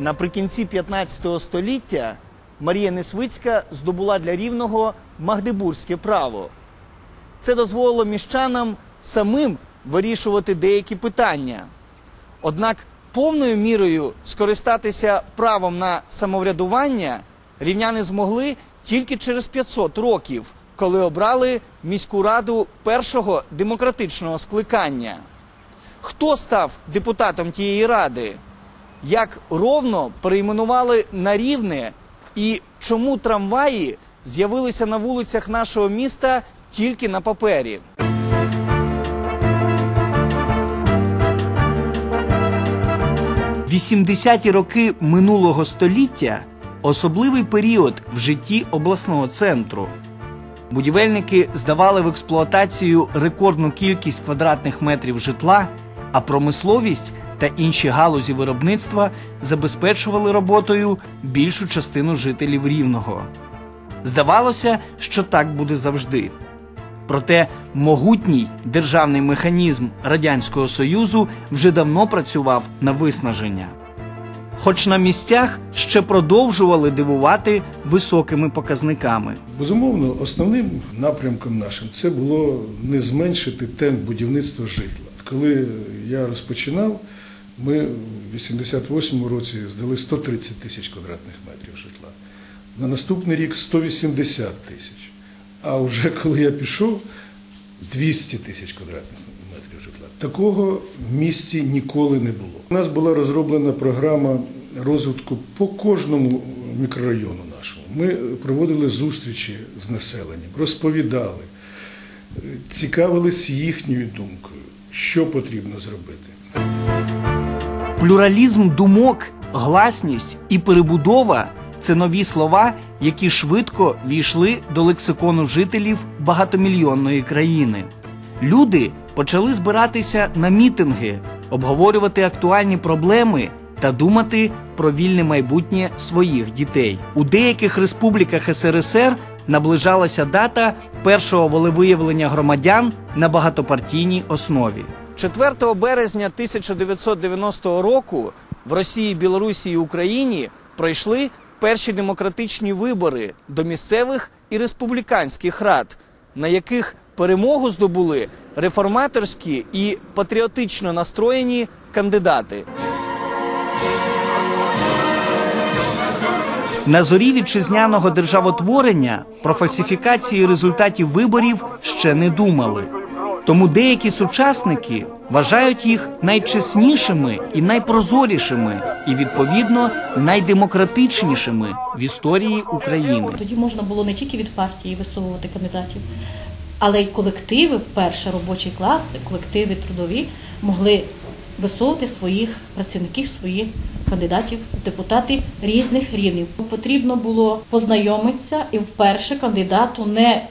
Наприкінці 15 століття Марія Несвицька здобула для рівного магдебурзьке право. Це дозволило міщанам самим вирішувати деякі питання. Однак повною мірою скористатися правом на самоврядування рівняни змогли тільки через 500 років, коли обрали міську раду першого демократичного скликання. Хто став депутатом тієї ради? Як ровно перейменували на рівне і чому трамваї з'явилися на вулицях нашого міста тільки на папері? 80-ті роки минулого століття особливий період в житті обласного центру. Будівельники здавали в експлуатацію рекордну кількість квадратних метрів житла, а промисловість та інші галузі виробництва забезпечували роботою більшу частину жителів рівного. Здавалося, що так буде завжди. Проте могутній державний механізм Радянського Союзу вже давно працював на виснаження. Хоч на місцях ще продовжували дивувати високими показниками. Безумовно, основним напрямком нашим це було не зменшити темп будівництва житла. Коли я розпочинав, ми в 88-му році здали 130 тисяч квадратних метрів житла. На наступний рік 180 тисяч. А вже коли я пішов, 200 тисяч квадратних метрів житла. Такого в місті ніколи не було. У нас була розроблена програма розвитку по кожному мікрорайону нашому. Ми проводили зустрічі з населенням, розповідали, цікавились їхньою думкою, що потрібно зробити. Плюралізм думок, гласність і перебудова це нові слова, які швидко війшли до лексикону жителів багатомільйонної країни. Люди почали збиратися на мітинги, обговорювати актуальні проблеми та думати про вільне майбутнє своїх дітей. У деяких республіках СРСР наближалася дата першого волевиявлення громадян на багатопартійній основі. 4 березня 1990 року в Росії, Білорусі і Україні пройшли перші демократичні вибори до місцевих і республіканських рад, на яких перемогу здобули реформаторські і патріотично настроєні кандидати. На зорі вітчизняного державотворення про фальсифікації результатів виборів ще не думали. Тому деякі сучасники вважають їх найчеснішими і найпрозорішими, і відповідно найдемократичнішими в історії України. Тоді можна було не тільки від партії висовувати кандидатів, але й колективи, вперше робочі класи, колективи трудові могли висовувати своїх працівників, своїх кандидатів, депутати різних рівнів. Потрібно було познайомитися і вперше кандидату не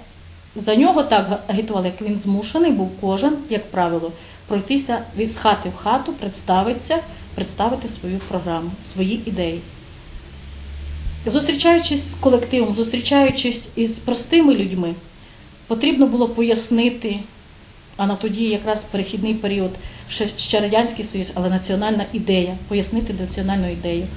за нього так агітували, як він змушений був кожен, як правило, пройтися від хати в хату, представитися, представити свою програму, свої ідеї. Зустрічаючись з колективом, зустрічаючись із простими людьми, потрібно було пояснити, а на тоді якраз перехідний період, ще Радянський Союз, але національна ідея, пояснити національну ідею.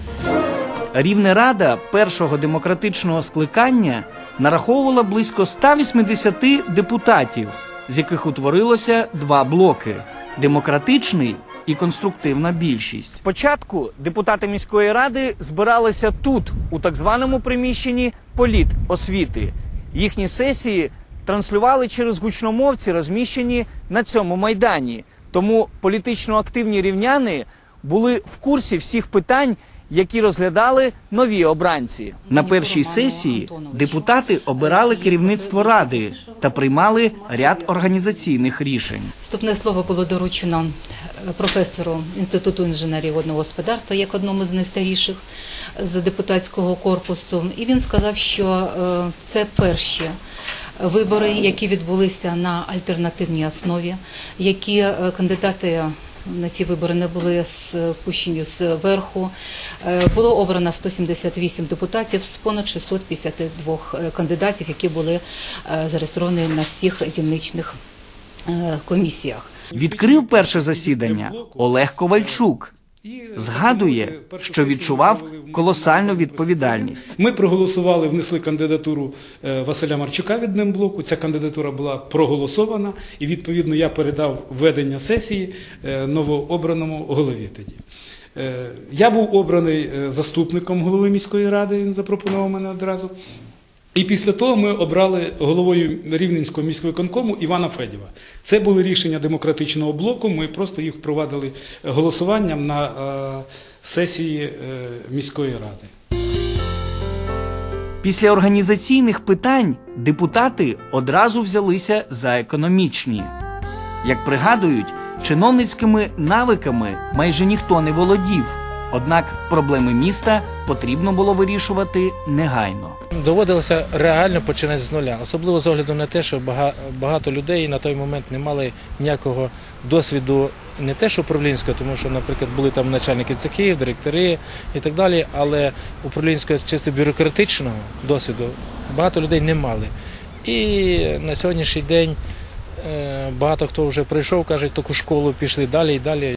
Рівнерада першого демократичного скликання нараховувала близько 180 депутатів, з яких утворилося два блоки: демократичний і конструктивна більшість. Спочатку депутати міської ради збиралися тут, у так званому приміщенні політосвіти. Їхні сесії транслювали через гучномовці, розміщені на цьому майдані. Тому політично активні рівняни були в курсі всіх питань, які розглядали нові обранці. На першій сесії депутати обирали керівництво ради та приймали ряд організаційних рішень. Вступне слово було доручено е, професору Інституту інженерії водного господарства, як одному з найстаріших з депутатського корпусу. І він сказав, що е, це перші вибори, які відбулися на альтернативній основі, які е, кандидати. На ці вибори не були спущені зверху. Е, Було обрано 178 депутатів з понад 652 е, кандидатів, які були е, зареєстровані на всіх дільничних комісіях. Відкрив перше засідання Олег Ковальчук. Згадує, що відчував колосальну відповідальність. Ми проголосували, внесли кандидатуру е, Василя Марчука від Немблоку. Ця кандидатура була проголосована, і відповідно я передав ведення сесії е, новообраному голові тоді. Е, Я був обраний заступником голови міської ради, він запропонував мене одразу. І після того ми обрали головою Рівненського міськвиконкому Івана Федєва. Це були рішення демократичного блоку. Ми просто їх впровадили голосуванням на е, сесії е, міської ради. Після організаційних питань депутати одразу взялися за економічні. Як пригадують, чиновницькими навиками майже ніхто не володів. Однак проблеми міста потрібно було вирішувати негайно. Доводилося реально починати з нуля, особливо з огляду на те, що багато людей на той момент не мали ніякого досвіду, не те, що управлінського, тому що, наприклад, були там начальники цехів, директори і так далі, але управлінського чисто бюрократичного досвіду багато людей не мали. І на сьогоднішній день е, багато хто вже прийшов, каже, таку школу пішли далі і далі.